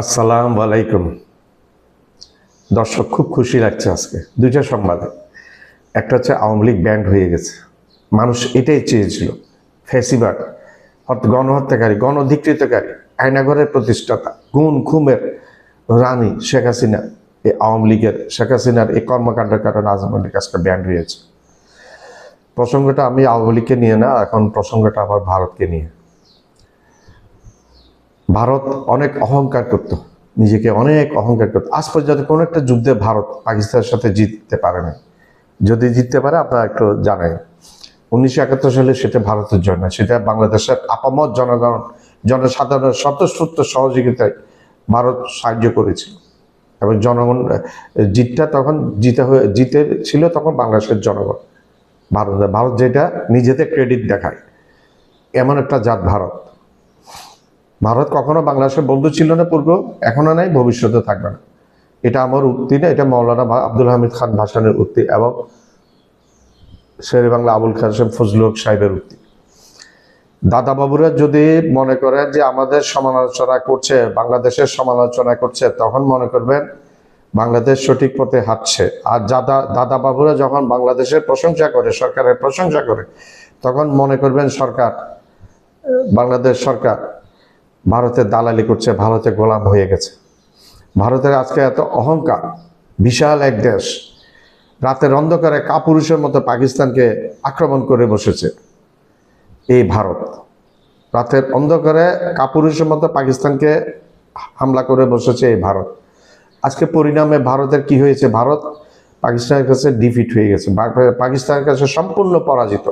আসসালাম আলাইকুম। দর্শক, খুব খুশি লাগছে আজকে। দুইটা সংবাদে। একটা হচ্ছে আওয়ামী লীগ ব্যান্ড হয়ে গেছে। মানুষ এটাই চেয়েছিল। ফেসিবাদ গণহত্যাকারী, গণধিকৃতকারী, আয়নাঘরের প্রতিষ্ঠাতা গুণ খুমের রানী শেখ হাসিনা, এই আওয়ামী লীগের শেখ হাসিনার এই কর্মকাণ্ডের কারণে আজ আওয়ামী লীগ আজকে ব্যান্ড হয়েছে প্রসঙ্গটা আমি আওয়ামী লীগকে নিয়ে না, এখন প্রসঙ্গটা আবার ভারতকে নিয়ে। ভারত অনেক অহংকার করত। নিজেকে অনেক অহংকার করত। আজ পর্যন্ত কোনো একটা যুদ্ধে ভারত পাকিস্তানের সাথে জিততে পারে না যদি জিততে পারে, আপনারা একটু জানেন। উনিশশো একাত্তর সালে সেটা ভারতের জন্য, সেটা বাংলাদেশের আপামত জনগণ, জনসাধারণের স্বতঃস্ফূর্ত সহযোগিতায় ভারত সাহায্য করেছিল এবং জনগণ জিতটা তখন জিতে হয়ে, জিতে ছিল তখন বাংলাদেশের জনগণ। ভারত ভারত যেটা নিজেদের ক্রেডিট দেখায়। এমন একটা জাত ভারত। ভারত কখনো বাংলাদেশের বন্ধু ছিল না পূর্ব এখনও নাই, ভবিষ্যতে থাকবে না। এটা আমার উক্তি না, এটা মৌলানা আব্দুল হামিদ খান ভাসানের উক্তি এবং শের বাংলা আবুল কাসেম ফজলুল হক সাহেবের উক্তি। দাদা বাবুরা যদি মনে করেন যে আমাদের সমালোচনা করছে, বাংলাদেশের সমালোচনা করছে, তখন মনে করবেন বাংলাদেশ সঠিক পথে হাঁটছে। আর দাদা দাদা বাবুরা যখন বাংলাদেশের প্রশংসা করে, সরকারের প্রশংসা করে, তখন মনে করবেন সরকার, বাংলাদেশ সরকার ভারতের দালালি করছে, ভারতে গোলাম হয়ে গেছে। ভারতের আজকে এত অহংকার, বিশাল এক দেশ, রাতের অন্ধকারে কাপুরুষের মতো পাকিস্তানকে আক্রমণ করে বসেছে এই ভারত। রাতের অন্ধকারে কাপুরুষের মতো পাকিস্তানকে হামলা করে বসেছে এই ভারত। আজকে পরিণামে ভারতের কি হয়েছে? ভারত পাকিস্তানের কাছে ডিফিট হয়ে গেছে। পাকিস্তানের কাছে সম্পূর্ণ পরাজিত।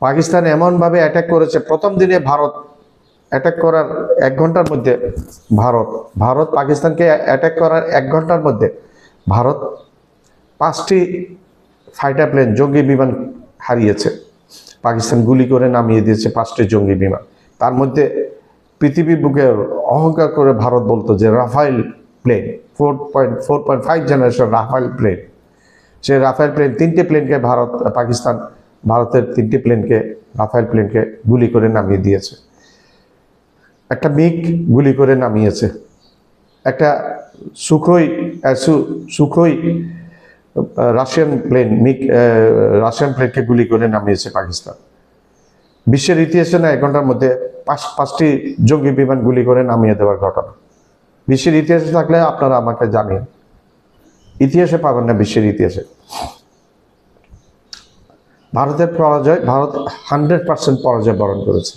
পাকিস্তান এমনভাবে অ্যাটাক করেছে, প্রথম দিনে ভারত অ্যাটাক করার এক ঘণ্টার মধ্যে ভারত ভারত পাকিস্তানকে অ্যাটাক করার এক ঘণ্টার মধ্যে ভারত পাঁচটি ফাইটার প্লেন জঙ্গি বিমান হারিয়েছে। পাকিস্তান গুলি করে নামিয়ে দিয়েছে পাঁচটি জঙ্গি বিমান। তার মধ্যে পৃথিবী বুকে অহংকার করে ভারত বলতো যে Rafale plane four point four point five generation Rafale plane সেই রাফাইল প্লেন তিনটি প্লেনকে ভারত, পাকিস্তান, ভারতের তিনটি প্লেনকে রাফাইল প্লেনকে গুলি করে নামিয়ে দিয়েছে। একটা মিগ গুলি করে নামিয়েছে। একটা সুখই সুখই রাশিয়ান প্লেন আহ, রাশিয়ান প্লেনকে গুলি করে নামিয়েছে পাকিস্তান। বিশ্বের ইতিহাসে না এক ঘণ্টার মধ্যে পাঁচ পাঁচটি জঙ্গি বিমান গুলি করে নামিয়ে দেওয়ার ঘটনা। বিশ্বের ইতিহাসে থাকলে আপনারা আমাকে জানেন। ইতিহাসে পাবেন না বিশ্বের ইতিহাসে। ভারতের পরাজয় ভারত হান্ড্রেড পার্সেন্ট পরাজয় বরণ করেছে।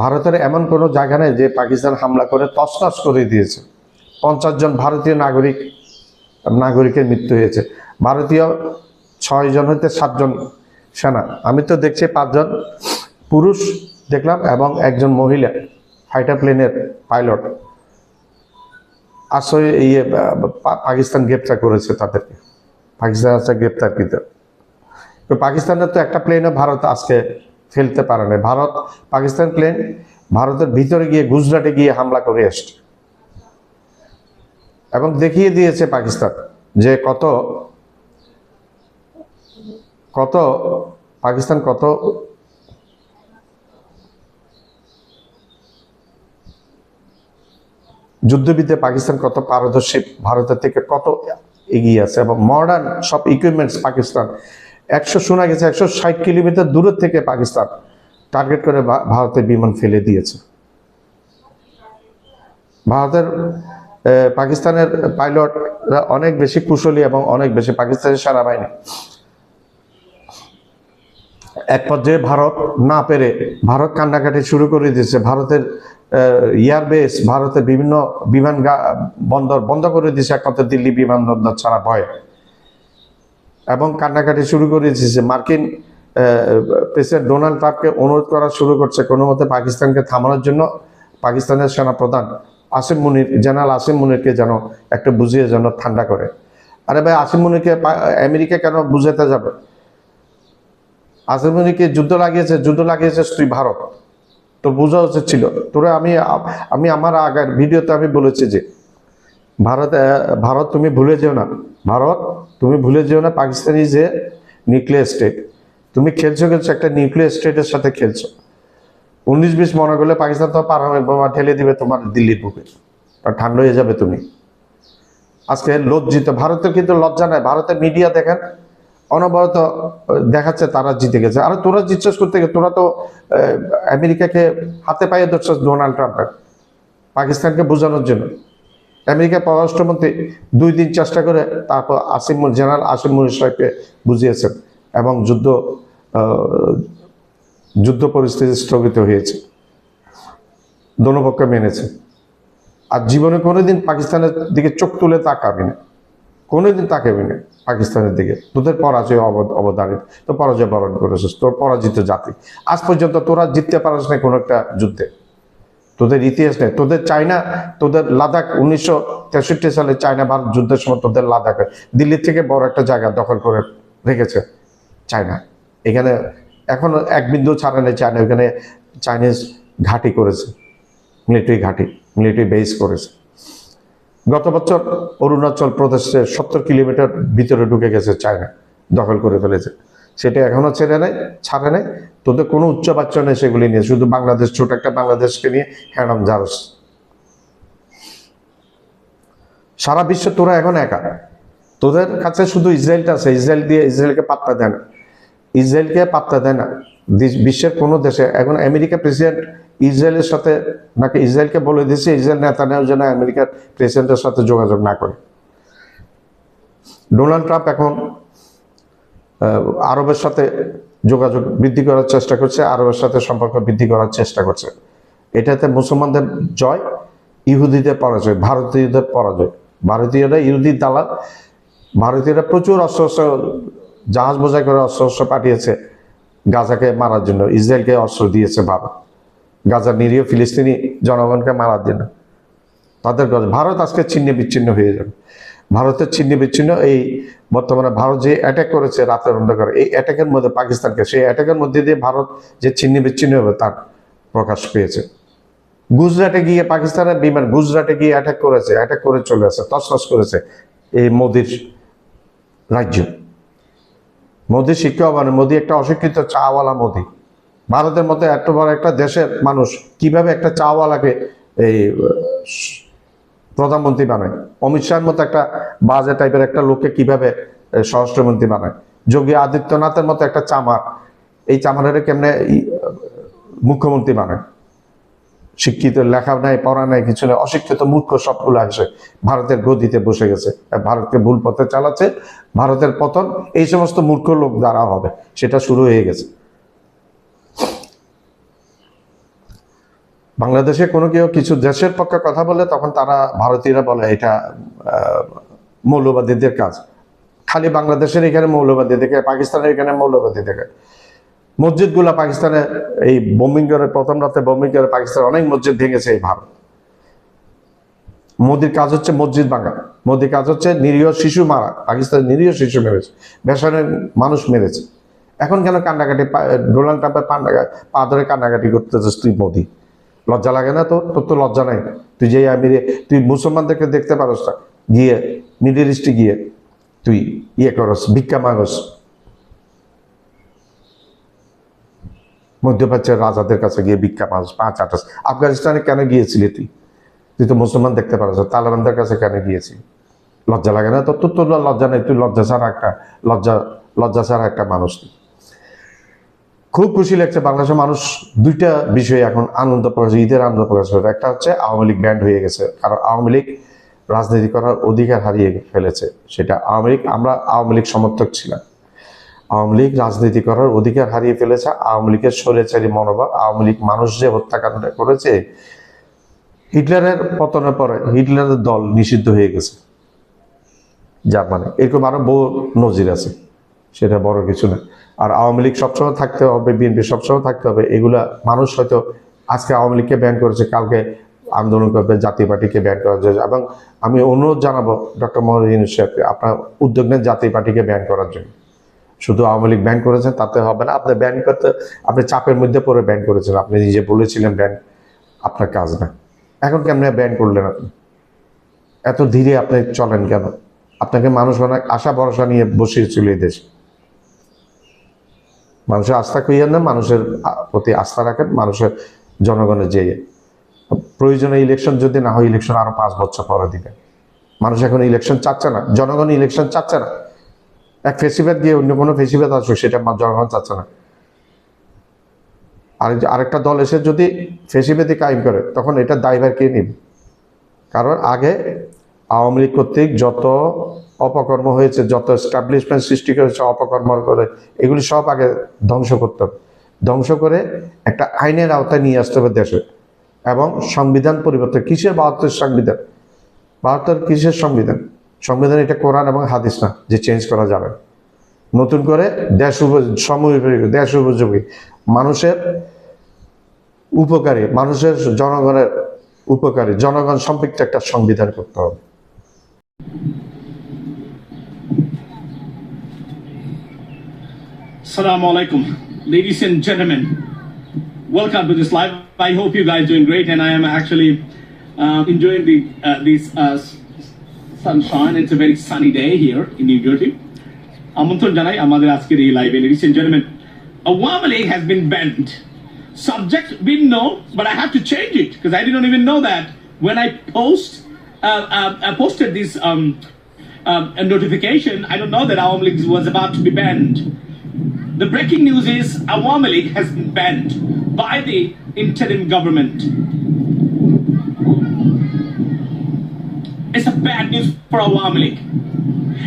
ভারতের এমন কোনো জায়গা নেই যে পাকিস্তান হামলা করে তছনছ করে দিয়েছে। পঞ্চাশ জন ভারতীয় নাগরিক, নাগরিকের মৃত্যু হয়েছে। ভারতীয় ছয় জন হইতে সাতজন সেনা। আমি তো দেখছি পাঁচজন পুরুষ দেখলাম এবং একজন মহিলা, ফাইটার প্লেনের পাইলট। আসলে ইয়ে পাকিস্তান গ্রেপ্তার করেছে তাদেরকে। পাকিস্তান গ্রেপ্তারকৃত। পাকিস্তানের তো একটা প্লেনে ভারত আজকে ফেলতে পারে না ভারত পাকিস্তান প্লেন ভারতের ভিতরে গিয়ে গুজরাটে গিয়ে হামলা করে এসছে। এবং দেখিয়ে দিয়েছে পাকিস্তান যে কত কত, পাকিস্তান কত যুদ্ধবিদ্যে পাকিস্তান কত পারদর্শী, ভারতের থেকে কত এগিয়ে আছে এবং মডার্ন সব ইকুইপমেন্টস পাকিস্তান একশো শোনা গেছে, একশো ষাট কিলোমিটার দূরের থেকে পাকিস্তান টার্গেট করে ভা- ভারতের বিমান ফেলে দিয়েছে। ভারতের পাকিস্তানের পাইলটরা অনেক বেশি কুশলী এবং অনেক বেশি পাকিস্তানের সেনাবাহিনী। এক পর্যায়ে ভারত না পেরে ভারত কান্নাকাটি শুরু করে দিয়েছে। ভারতের এয়ারবেস ভারতের বিভিন্ন বিমান বন্দর বন্ধ করে দিয়েছে। একমাত্র দিল্লি বিমানবন্দর ছাড়া ভয়। এবং কান্নাকাটি শুরু করে দিয়েছে মার্কিন প্রেসিডেন্ট ডোনাল্ড ট্রাম্পকে অনুরোধ করা শুরু করছে কোনো মতে পাকিস্তানকে থামানোর জন্য পাকিস্তানের সেনাপ্রধান আসিম মুনির, জেনারেল আসিম মুনিরকে যেন একটু বুঝিয়ে যেন ঠান্ডা করে। আরে ভাই আসিম মুনিরকে আমেরিকা কেন বুঝাতে যাবে? আসিম মুনিরকে যুদ্ধ লাগিয়েছে যুদ্ধ লাগিয়েছে তুই ভারত। তো বোঝা উচিত ছিল। তোরা আমি আমি আমার আগের ভিডিওতে আমি বলেছি যে ভারত ভারত তুমি ভুলে যেও না। ভারত, তুমি ভুলে যেও না পাকিস্তানি যে নিউক্লিয়ার স্টেট তুমি খেলছো খেলছো একটা নিউক্লিয়ার স্টেটের সাথে খেলছো। উনিশ বিশ মনে করলে পাকিস্তান তো পারমাণবিক বোমা ঠেলে দিবে তোমার দিল্লির বুকে। ঠান্ডা হয়ে যাবে তুমি। আজকে লজ্জিত। ভারতের কিন্তু লজ্জা নাই। ভারতের মিডিয়া দেখেন, অনবরত দেখাচ্ছে তারা জিতে গেছে। আর তোরা জিজ্ঞেস করতে গিয়ে, তোরা তো আমেরিকাকে হাতে পায়ে ধরছিস ডোনাল্ড ট্রাম্পের। পাকিস্তানকে বোঝানোর জন্য। আমেরিকার পররাষ্ট্রমন্ত্রী দুই দিন চেষ্টা করে তারপর আসিম জেনারেল আসিম মুনির সাহেবকে বুঝিয়েছেন এবং যুদ্ধ যুদ্ধ পরিস্থিতি স্থগিত হয়েছে। দোনোপক্ষ মেনেছে। আর জীবনে কোনোদিন পাকিস্তানের দিকে চোখ তুলে তাকাবি না। কোনোদিন তাকাবি না পাকিস্তানের দিকে। তোদের পরাজয় অব- অবধারিত। তো পরাজয় বরণ করেছিস। তোর পরাজিত জাতি। আজ পর্যন্ত তোরা জিততে পারিস না কোনো একটা যুদ্ধে। তোদের ইতিহাস নেই, তোদের চায়না, তোদের লাদাখ উনিশশো তেষট্টি সালে চায়না ভারত যুদ্ধের সময় তোদের লাদাখ, দিল্লি থেকে বড় একটা জায়গা দখল করে রেখেছে চায়না। এখানে এখনও এক বিন্দু ছাড়া নেই চায়না, এখানে চাইনিজ ঘাঁটি করেছে, মিলিটারি ঘাঁটি, মিলিটারি বেস করেছে। গত বছর অরুণাচল প্রদেশে সত্তর কিলোমিটার ভিতরে ঢুকে গেছে চায়না, দখল করে ফেলেছে। সেটা এখনও ছেড়ে নেয় ছাড়ে নেয় তোদের কোনো উচ্চ বাচ্চা নেই সেগুলি নিয়ে, শুধু বাংলাদেশ, ছোট একটা বাংলাদেশকে নিয়ে হ্যাডম জারস সারা বিশ্বে তোরা এখন একা। তোদের কাছে শুধু ইসরায়েলটা আছে, ইসরায়েল দিয়ে ইসরায়েলকে পাত্তা দেয় না। ইসরায়েলকে পাত্তা দেয় না। বিশ্বের কোনো দেশে এখন আমেরিকা প্রেসিডেন্ট ইসরায়েলের সাথে নাকি ইসরায়েলকে বলে দিয়েছে, ইসরায়েল নেতা নেওয়ার জন্য আমেরিকার প্রেসিডেন্টের সাথে যোগাযোগ না করে। ডোনাল্ড ট্রাম্প এখন আরবের সাথে যোগাযোগ বৃদ্ধি করার চেষ্টা করছে, আরবের সাথে সম্পর্ক বৃদ্ধি করার চেষ্টা করছে। এটাতে মুসলমানদের জয়, ইহুদিদের পরাজয়, ভারতীয়দের পরাজয়। ভারতীয়রা ইহুদির দালাল, ভারতীয়রা প্রচুর অস্ত্র জাহাজ বোঝাই করে অস্ত্র পাঠিয়েছে গাজাকে মারার জন্য, ইসরায়েলকে অস্ত্র দিয়েছে ভারত। গাজার নিরীহ ফিলিস্তিনি জনগণকে মারার জন্য। তাদের ভারত আজকে ছিন্ন বিচ্ছিন্ন হয়ে যাবে। ভারতের ছিন্ন বিচ্ছিন্ন, এই বর্তমানে ভারত যে অ্যাটাক করেছে রাতের অন্ধকার, এই অ্যাটাকের মধ্যে পাকিস্তানকে, সেই অ্যাটাকের মধ্যে দিয়ে ভারত যে ছিন্ন বিচ্ছিন্ন হবে তার প্রকাশ পেয়েছে। গুজরাটে গিয়ে পাকিস্তানের বিমান গুজরাটে গিয়ে অ্যাটাক করেছে অ্যাটাক করে চলে আসে তসনস করেছে এই মোদির রাজ্য। মোদি শিক্ষা মানে মোদি একটা অশিক্ষিত চাওয়ালা মোদি। ভারতের মতো এত বড় একটা দেশের মানুষ কীভাবে একটা চাওয়ালাকে এই প্রধানমন্ত্রী বানায়। অমিত শাহের মতো একটা বাজে টাইপের একটা লোককে কীভাবে স্বরাষ্ট্রমন্ত্রী বানায়? যোগী আদিত্যনাথের মতো একটা চামার, এই চামারের কেমনে মুখ্যমন্ত্রী বানায়? শিক্ষিত, লেখা নাই, পড়া নাই, কিছু নেই, অশিক্ষিত, মূর্খ সবগুলো আসে ভারতের গদিতে বসে গেছে। ভারতকে ভুল পথে চালাচ্ছে, ভারতের পতন, এই সমস্ত মূর্খ লোক দ্বারা হবে, সেটা শুরু হয়ে গেছে। বাংলাদেশে কোনো কেউ কিছু দেশের পক্ষে কথা বলে তখন তারা ভারতীয়রা বলে এটা মৌলবাদীদের কাজ। খালি বাংলাদেশের এখানে মৌলবাদী দেখে, পাকিস্তানের এখানে মৌলবাদী দেখে। মসজিদগুলা পাকিস্তানে, এই বোমিং করে প্রথম রাতে বোমিং করে পাকিস্তান অনেক মসজিদ ভেঙেছে এই ভারত। মোদির কাজ হচ্ছে মসজিদ ভাঙা। মোদির কাজ হচ্ছে নিরীহ শিশু মারা। পাকিস্তানের নিরীহ শিশু মেরেছে। বেসানের মানুষ মেরেছে। এখন কেন কান্নাকাটি ডোনাল্ড ট্রাম্পের পা ধরে কান্নাকাটি করতেছিস তুই, মোদি? লজ্জা লাগে না তো? তোর তো লজ্জা নাই। তুই যে আমিরে, তুই মুসলমানদেরকে দেখতে পারস না। গিয়ে, মিডিল ইস্টে গিয়ে, তুই ইয়ে করস, ভিক্ষা মাগস। মধ্যপ্রাচ্যের রাজাদের কাছে গিয়ে ভিক্ষা পাঁচ পাঁচ আঠাশ আফগানিস্তানে কেন গিয়েছিলি তুই? তুই তো মুসলমান দেখতে পারছ তালেবানদের কাছে কেন গিয়েছি লজ্জা লাগে না তোর তোর লজ্জা নেই। তুই লজ্জা ছাড়া একটা, লজ্জা লজ্জা ছাড়া একটা মানুষ তুই। খুব খুশি লাগছে বাংলাদেশের মানুষ দুইটা বিষয়ে এখন আনন্দ প্রকাশ, ঈদের আনন্দ প্রকাশ করে। একটা হচ্ছে আওয়ামী লীগ ব্যান্ড হয়ে গেছে, কারণ আওয়ামী লীগ রাজনীতি করার অধিকার হারিয়ে ফেলেছে, সেটা আওয়ামী লীগ, আমরা আওয়ামী লীগ সমর্থক ছিলাম। আওয়ামী লীগ রাজনীতি করার অধিকার হারিয়ে ফেলেছে, আওয়ামী লীগের স্বৈরাচারী মনোভাব, আওয়ামী লীগ মানুষ যে হত্যাকাণ্ড করেছে, হিটলারের পতনের পরে হিটলারের দল নিষিদ্ধ হয়ে গেছে। জার্মানি, এরকম আরও বহু নজির আছে, সেটা বড় কিছু না। আর আওয়ামী লীগ সবসময় থাকতে হবে, বিএনপি সবসময় থাকতে হবে, এগুলা মানুষ হয়তো আজকে আওয়ামী লীগকে ব্যান করেছে, কালকে আন্দোলন করবে, জাতীয় পার্টিকে ব্যান করা যায় এবং আমি অনুরোধ জানাব ডক্টর মোহাম্মদ সাহেবকে, আপনার উদ্যোগ নেন জাতীয় পার্টিকে ব্যান করার জন্য। শুধু আওয়ামী লীগ ব্যান করেছেন, তাতে হবে না, আপনি ব্যান করতে, আপনি চাপের মধ্যে পড়ে ব্যান করেছেন, আপনি নিজে বলেছিলেন ব্যান আপনার কাজ না। এখন কেমনে ব্যান করলেন আপনি? এত ধীরে আপনি চলেন কেন? আপনাকে মানুষ অনেক আশা ভরসা নিয়ে বসিয়েছিল এই দেশে। মানুষের আস্থা কইয়েন না মানুষের প্রতি আস্থা রাখেন, মানুষের জনগণের যে প্রয়োজনে ইলেকশন যদি না হয় ইলেকশন আরও পাঁচ বছর পরে দিবে। মানুষ এখন ইলেকশন চাচ্ছে না, জনগণ ইলেকশন চাচ্ছে না। এক ফেসিবাদ গিয়ে অন্য কোনো ফেসিবাদ আসবে সেটা জনগণ চাচ্ছে না। আর আরেকটা দল এসে যদি ফেসিবাদি কায়েম করে, তখন এটা দায়ভার কে নিবে? কারণ আগে আওয়ামী লীগ কর্তৃক যত অপকর্ম হয়েছে, যত এস্টাবলিশমেন্ট সৃষ্টি করেছে, অপকর্ম করে, এগুলি সব আগে ধ্বংস করতে হবে। ধ্বংস করে একটা আইনের আওতায় নিয়ে আসতে হবে দেশে। এবং সংবিধান পরিবর্তন, কিসের বাহাত্তর সংবিধান? বাহাত্তর কিসের সংবিধান? সংবিধান এটা কোরআন এবং হাদিস না, যে চেঞ্জ করা যাবে। নতুন করে দেশ উপযোগী দেশ উপযোগী। মানুষের উপকারী, মানুষের জনগণের উপকারী, জনগণ সম্পৃক্ত একটা সংবিধান করতে হবে। Assalamu alaikum, ladies and gentlemen. Welcome to this live. I hope you guys doing great, and I am actually uh, enjoying the uh, this uh, s- sunshine. It's a very sunny day here in New Jersey. আমন্ত্রণ জানাই আমাদের আজকের এই লাইভে ladies and gentlemen. Awami League has been banned. Subject we know, but I have to change it because I didn't even know that when I post uh, uh, I posted this um, um, a notification. I don't know that Awami League was about to be banned. The breaking news is Awami League has been banned by the interim government. It's a bad news for Awami League.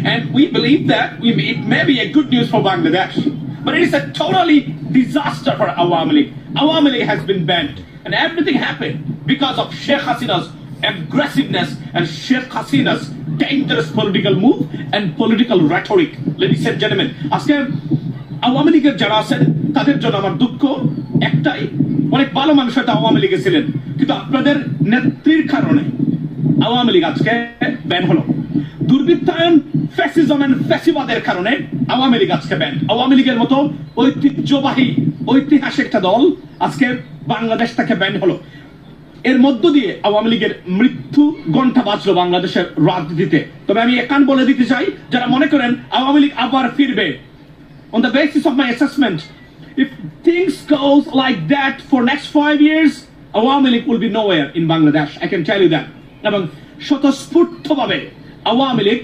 And we believe that we may, it may be a good news for Bangladesh. But it is a totally disaster for Awami League. Awami League has been banned. And everything happened because of Sheikh Hasina's aggressiveness and Sheikh Hasina's dangerous political move and political rhetoric. Ladies and gentlemen, আজকে আওয়ামী লীগের যারা আছেন, তাদের জন্য আমার দুঃখ একটাই। অনেক ভালো মানুষ হয়তো আওয়ামী লীগে ছিলেন, কিন্তু আপনাদের নেত্রীর কারণে আওয়ামী লীগ আজকে ব্যান হলো। দুর্বৃত্তায়ন ফ্যাসিজম এন্ড ফ্যাসিবাদের কারণে আওয়ামী লীগ আজকে ব্যান। আওয়ামী লীগের মতো ঐতিহ্যবাহী ঐতিহাসিক একটা দল আজকে বাংলাদেশ থেকে ব্যান হলো। এর মধ্য দিয়ে আওয়ামী লীগের মৃত্যু ঘণ্টা বাঁচলো বাংলাদেশের রাজনীতিতে। তবে আমি একান বলে দিতে চাই, যারা মনে করেন আওয়ামী লীগ আবার ফিরবে on the basis of my assessment, if things goes like that for next five years, Awami League will be nowhere in Bangladesh. I can tell you that. এবং স্বতঃস্ফূর্তভাবে আওয়ামী লীগ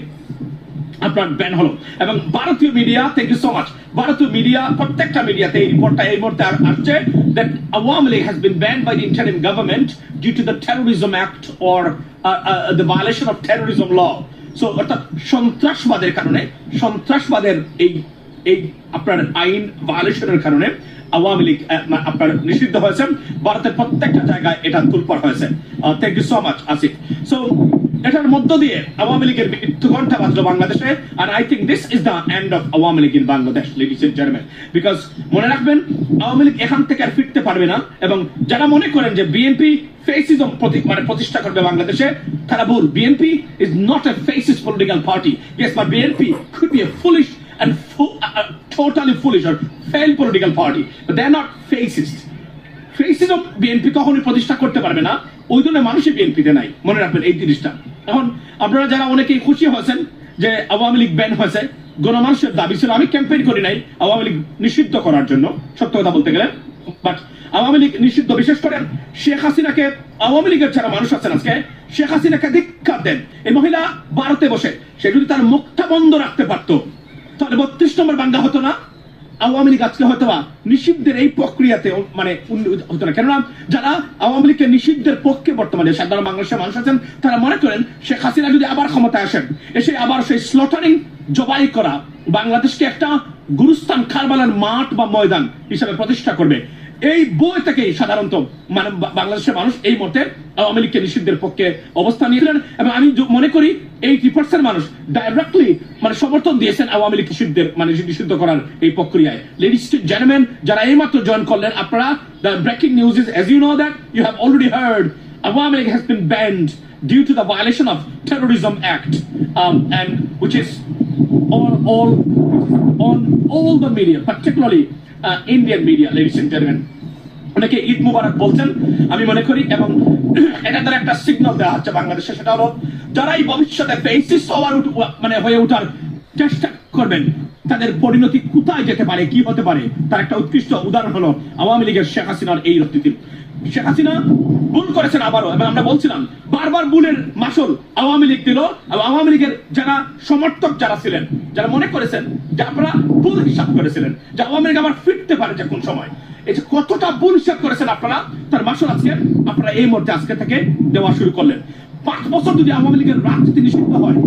আপনার ব্যান হলো এবং ভারতীয় media thank you so much ভারতীয় media প্রত্যেকটা মিডিয়াতে এই রিপোর্টটা এই মুহূর্তে আসছে that Awami League has been ban by the interim government due to the terrorism act or the violation of terrorism law so অর্থাৎ সন্ত্রাসবাদের কারণে সন্ত্রাসবাদের এই এই আপনার আইন ভায়োলেশনের কারণে আওয়ামী লীগ আপনার নিষিদ্ধ হয়েছে ভারতের প্রত্যেকটা জায়গায় এটা তুলপর হয়েছে। Thank you so much Asif so এটার মধ্য দিয়ে আওয়ামী লীগের মৃত্যু ঘণ্টা বাংলাদেশে আর I think this is the end of Awami League in Bangladesh ladies and gentleman because মনে রাখবেন, আওয়ামী লীগ এখান থেকে আর ফিরতে পারবে না, এবং যারা মনে করেন যে বিএনপি ফেসিজম মানে প্রতিষ্ঠা করবে বাংলাদেশে, তারা ভুল। BNP is not a fascist political party yes BNP a foolish and fu- uh, uh, totally foolish or failed political party. But they're not fascist. Fascism BNP কখনোই প্রতিষ্ঠা করতে পারবে না। ওই ধরনের মানুষই বিএনপিতে নাই। মনে রাখবেন এই জিনিসটা। এখন আপনারা যারা অনেকেই খুশি হয়েছেন যে আওয়ামী লীগ ব্যান হয়েছে গণমানুষের দাবি ছিল আমি ক্যাম্পেইন করি নাই আওয়ামী লীগ নিষিদ্ধ করার জন্য সত্য কথা বলতে গেলে। বাট আওয়ামী লীগ নিষিদ্ধ বিশেষ করে শেখ হাসিনাকে আওয়ামী লীগের যারা মানুষ আছেন আজকে শেখ হাসিনাকে ধিক্কার দেন। এই মহিলা ভারতে বসে সে যদি তার মুখটা বন্ধ রাখতে পারতো তাহলে বত্রিশ নম্বর বাঙ্গা হতো না? আওয়ামী লীগ আজকে হয়তো নিষিদ্ধের এই প্রক্রিয়াতে মানে হতো না। কেননা যারা আওয়ামী লীগকে নিষিদ্ধের পক্ষে বর্তমানে সাধারণ বাংলাদেশের মানুষ আছেন, তারা মনে করেন শেখ হাসিনা যদি আবার ক্ষমতায় আসেন, এসে আবার সেই স্লটারিং জবাই করা বাংলাদেশকে একটা গুরুস্থান খারবালার মাঠ বা ময়দান হিসাবে প্রতিষ্ঠা করবে। এই বই থেকেই সাধারণত মানে বাংলাদেশের মানুষ এই মতে আওয়ামী লীগকে নিষিদ্ধের পক্ষে অবস্থান নিয়েছিলেন। এবং আমি মনে করি এইটি পার্সেন্ট মানুষ ডাইরেক্টলি মানে সমর্থন দিয়েছেন আওয়ামী লীগ নিষিদ্ধের মানে নিষিদ্ধ করার এই প্রক্রিয়ায়। লেডিস জেন্টলম্যান যারা এইমাত্র জয়েন করলেন আপনারা the breaking news is as you know that you have already heard Awami League has been banned due to the violation of Terrorism Act, um, and which on all on all the media, particularly uh, media ladies and gentleman অনেকে ঈদ মুবারক বলছেন আমি মনে করি এবং এটা দ্বারা একটা signal দেওয়া হচ্ছে বাংলাদেশে সেটা হলো যারা এই ভবিষ্যতে ফেসিস হওয়ার মানে হয়ে ওঠার চেষ্টা করবেন তাদের পরিণতি কোথায় যেতে পারে কি হতে পারে তার একটা উৎকৃষ্ট উদাহরণ হলো আওয়ামী লীগের শেখ হাসিনার এই রক্তিতি শেখ হাসিনা ভুল করেছেন আবারও, এবং আমরা বলছিলাম, বারবার ভুলের মাসল আওয়ামী লীগ দিল, এবং আওয়ামী লীগের যারা সমর্থক যারা ছিলেন, যারা মনে করেছেন যে আপনারা ভুল হিসাব করেছিলেন, যে আওয়ামী লীগ আবার ফিরতে পারে যে কোন সময়। এই যে কতটা ভুল হিসাব করেছেন আপনারা, তার মাসল আজকে আপনারা এই আজকে থেকে দেওয়া শুরু করলেন। পাঁচ বছর যদি আওয়ামী লীগের রাজনীতি নিষিদ্ধ হয়,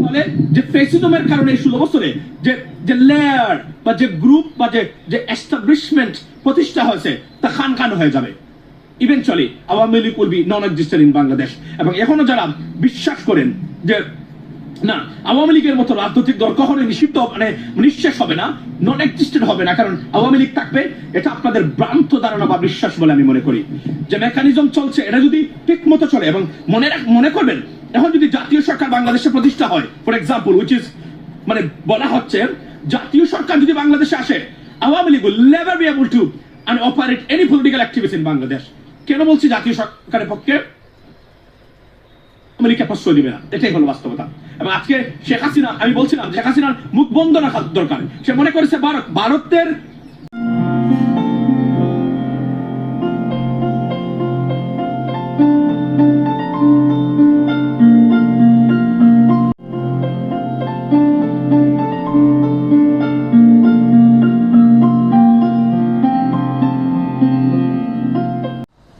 তাহলে যে ফেসিজমের কারণে এই ষোলো বছরে যে যে লেয়ার বা যে গ্রুপ বা যে যে এস্টাবলিশমেন্ট প্রতিষ্ঠা হয়েছে, তা খান খান হয়ে যাবে। Eventually Awami League will be non existent in Bangladesh এবং এখনও যারা বিশ্বাস করেন যে, না, আওয়ামী লীগের মতো রাজনৈতিক দল কখনোই নিষিদ্ধ মানে নিঃশেষ হবে না নন এক্সিস্টেন্ট হবে না, কারণ আওয়ামী লীগ থাকবে, এটা আপনাদের ভ্রান্ত ধারণা বা বিশ্বাস বলে আমি মনে করি। যে মেকানিজম চলছে, এটা যদি ঠিক মতো চলে, এবং মনে মনে করবেন, এখন যদি জাতীয় সরকার বাংলাদেশে প্রতিষ্ঠা হয় ফর এক্সাম্পল উইচ ইজ মানে বলা হচ্ছে, জাতীয় সরকার যদি বাংলাদেশে আসে, Awami League will never be able to and operate any political activities in Bangladesh কেন বলছি জাতীয় সরকারের পক্ষে? আমেরিকা প্রশ্রয় দিবে না। এটাই হলো বাস্তবতা। এবং আজকে শেখ হাসিনা, আমি বলছিলাম, শেখ হাসিনার মুখ বন্ধ রাখা দরকার। সে মনে করেছে ভারত ভারতের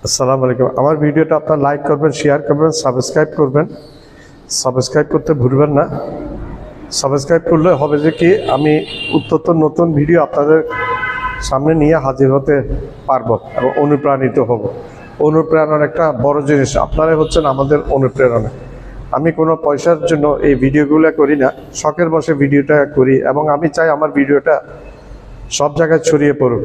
আসসালামু আলাইকুম। আমার ভিডিওটা আপনার লাইক করবেন শেয়ার করবেন সাবস্ক্রাইব করবেন। সাবস্ক্রাইব করতে ভুলবেন না। সাবস্ক্রাইব করলে হবে যে কি, আমি উত্তর নতুন ভিডিও আপনাদের সামনে নিয়ে হাজির হতে পারব এবং অনুপ্রাণিত হব। অনুপ্রেরণার একটা বড় জিনিস, আপনারাই হচ্ছেন আমাদের অনুপ্রেরণা। আমি কোনো পয়সার জন্য এই ভিডিওগুলো করি না, শখের বসে ভিডিওটা করি এবং আমি চাই আমার ভিডিওটা সব জায়গায় ছড়িয়ে পড়ুক।